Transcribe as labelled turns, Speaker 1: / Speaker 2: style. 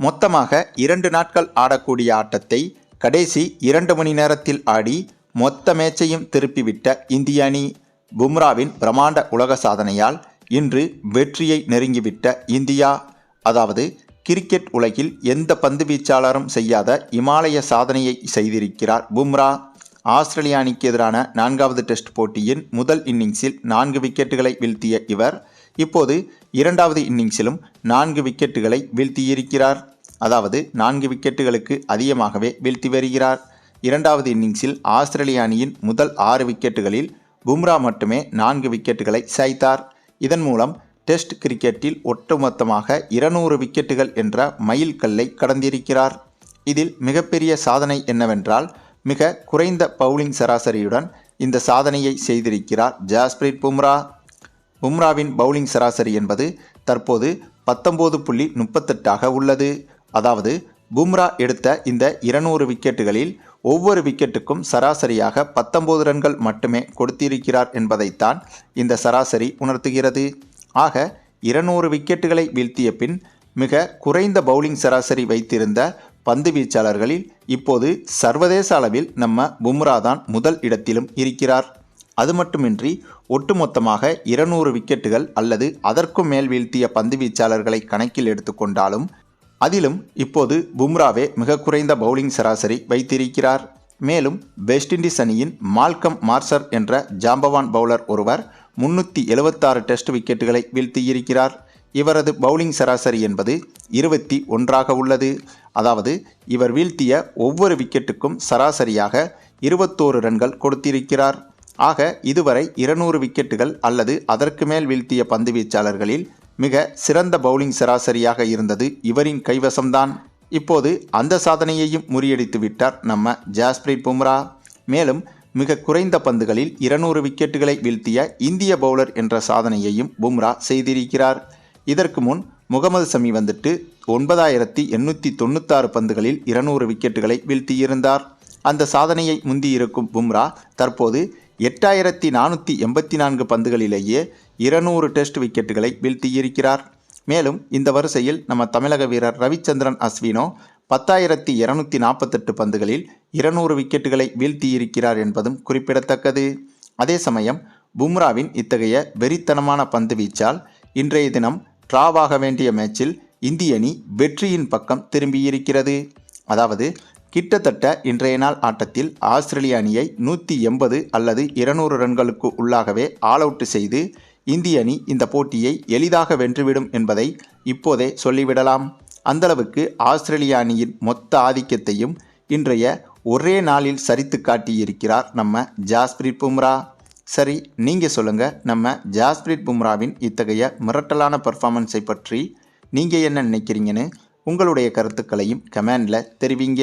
Speaker 1: மொத்தமாக இரண்டு நாட்கள் ஆடக்கூடிய ஆட்டத்தை கடைசி இரண்டு மணி நேரத்தில் ஆடி மொத்த மேட்சையும் திருப்பிவிட்ட இந்திய அணி பும்ராவின் பிரமாண்ட உலக சாதனையால் இன்று வெற்றியை நெருங்கிவிட்ட இந்தியா அதாவது கிரிக்கெட் உலகில் எந்த பந்து வீச்சாளரும் செய்யாத இமாலய சாதனையை செய்திருக்கிறார் பும்ரா. ஆஸ்திரேலிய அணிக்கு எதிரான நான்காவது டெஸ்ட் போட்டியின் முதல் இன்னிங்ஸில் நான்கு விக்கெட்டுகளை வீழ்த்திய இவர் இப்போது இரண்டாவது இன்னிங்ஸிலும் நான்கு விக்கெட்டுகளை வீழ்த்தியிருக்கிறார். அதாவது நான்கு விக்கெட்டுகளுக்கு அதிகமாகவே வீழ்த்தி வருகிறார். இரண்டாவது இன்னிங்ஸில் ஆஸ்திரேலிய அணியின் முதல் ஆறு விக்கெட்டுகளில் பும்ரா மட்டுமே நான்கு விக்கெட்டுகளை சாய்த்தார். இதன் மூலம் டெஸ்ட் கிரிக்கெட்டில் ஒட்டுமொத்தமாக இருநூறு விக்கெட்டுகள் என்ற மைல்கல்லை கடந்திருக்கிறார். இதில் மிகப்பெரிய சாதனை என்னவென்றால் மிக குறைந்த பவுலிங் சராசரியுடன் இந்த சாதனையை செய்திருக்கிறார் ஜாஸ்பிரீத் பும்ரா. பும்ராவின் பவுலிங் சராசரி என்பது தற்போது பத்தொம்போது புள்ளி முப்பத்தெட்டாக உள்ளது. அதாவது பும்ரா எடுத்த இந்த இருநூறு விக்கெட்டுகளில் ஒவ்வொரு விக்கெட்டுக்கும் சராசரியாக பத்தொன்பது ரன்கள் மட்டுமே கொடுத்திருக்கிறார் என்பதைத்தான் இந்த சராசரி உணர்த்துகிறது. ஆக இருநூறு விக்கெட்டுகளை வீழ்த்திய பின் மிக குறைந்த பவுலிங் சராசரி வைத்திருந்த பந்து வீச்சாளர்களில் இப்போது சர்வதேச அளவில் நம்ம பும்ரா தான் முதல் இடத்திலும் இருக்கிறார். அது மட்டுமின்றி ஒட்டுமொத்தமாக இருநூறு விக்கெட்டுகள் அல்லது அதற்கும் மேல் வீழ்த்திய பந்து வீச்சாளர்களை கணக்கில் எடுத்துக்கொண்டாலும் அதிலும் இப்போது பும்ராவே மிக குறைந்த பவுலிங் சராசரி வைத்திருக்கிறார். மேலும் வெஸ்ட் இண்டீஸ் அணியின் மால்கம் மார்சர் என்ற ஜாம்பவான் பவுலர் ஒருவர் முன்னூற்றி எழுபத்தாறு டெஸ்ட் விக்கெட்டுகளை வீழ்த்தியிருக்கிறார். இவரது பவுலிங் சராசரி என்பது இருபத்தி ஒன்றாக உள்ளது. அதாவது இவர் வீழ்த்திய ஒவ்வொரு விக்கெட்டுக்கும் சராசரியாக இருபத்தோரு ரன்கள் கொடுத்திருக்கிறார். ஆக இதுவரை இருநூறு விக்கெட்டுகள் அல்லது அதற்கு மேல் வீழ்த்திய பந்து வீச்சாளர்களில் மிக சிறந்த பவுலிங் சராசரியாக இருந்தது இவரின் கைவசம்தான். இப்போது அந்த சாதனையையும் முறியடித்து விட்டார் நம்ம ஜாஸ்பிரீத் பும்ரா. மேலும் மிக குறைந்த பந்துகளில் இருநூறு விக்கெட்டுகளை வீழ்த்திய இந்திய பவுலர் என்ற சாதனையையும் பும்ரா செய்திருக்கிறார். இதற்கு முன் முகமது சமி வந்துட்டு ஒன்பதாயிரத்தி எண்ணூற்றி தொண்ணூத்தாறு பந்துகளில் இருநூறு விக்கெட்டுகளை வீழ்த்தியிருந்தார். அந்த சாதனையை முந்தியிருக்கும் பும்ரா தற்போது எட்டாயிரத்தி நானூற்றி எண்பத்தி நான்கு பந்துகளிலேயே இருநூறு டெஸ்ட் விக்கெட்டுகளை வீழ்த்தியிருக்கிறார் மேலும் இந்த வரிசையில் நம்ம தமிழக வீரர் ரவிச்சந்திரன் அஸ்வினோ பத்தாயிரத்தி இரநூத்தி நாற்பத்தெட்டு பந்துகளில் இருநூறு விக்கெட்டுகளை வீழ்த்தியிருக்கிறார் என்பதும் குறிப்பிடத்தக்கது. அதே சமயம் பும்ராவின் இத்தகைய வெறித்தனமான பந்து வீச்சால் இன்றைய தினம் டிராவாக வேண்டிய மேட்சில் இந்திய அணி வெற்றியின் பக்கம் திரும்பியிருக்கிறது. அதாவது கிட்டத்தட்ட இன்றைய நாள் ஆட்டத்தில் ஆஸ்திரேலிய அணியை நூற்றி எண்பது அல்லது இருநூறு ரன்களுக்கு உள்ளாகவே ஆல் அவுட் செய்து இந்திய அணி இந்த போட்டியை எளிதாக வென்றுவிடும் என்பதை இப்போதே சொல்லிவிடலாம். அந்தளவுக்கு ஆஸ்திரேலிய அணியின் மொத்த ஆதிக்கத்தையும் இன்றைய ஒரே நாளில் சரித்து காட்டியிருக்கிறார் நம்ம ஜாஸ்பிரீத் பும்ரா. சரி நீங்கள் சொல்லுங்கள் நம்ம ஜாஸ்பிரீத் பும்ராவின் இத்தகைய மிரட்டலான பர்ஃபார்மன்ஸை பற்றி நீங்கள் என்ன நினைக்கிறீங்கன்னு உங்களுடைய கருத்துக்களையும் கமெண்டில் தெரிவிங்க.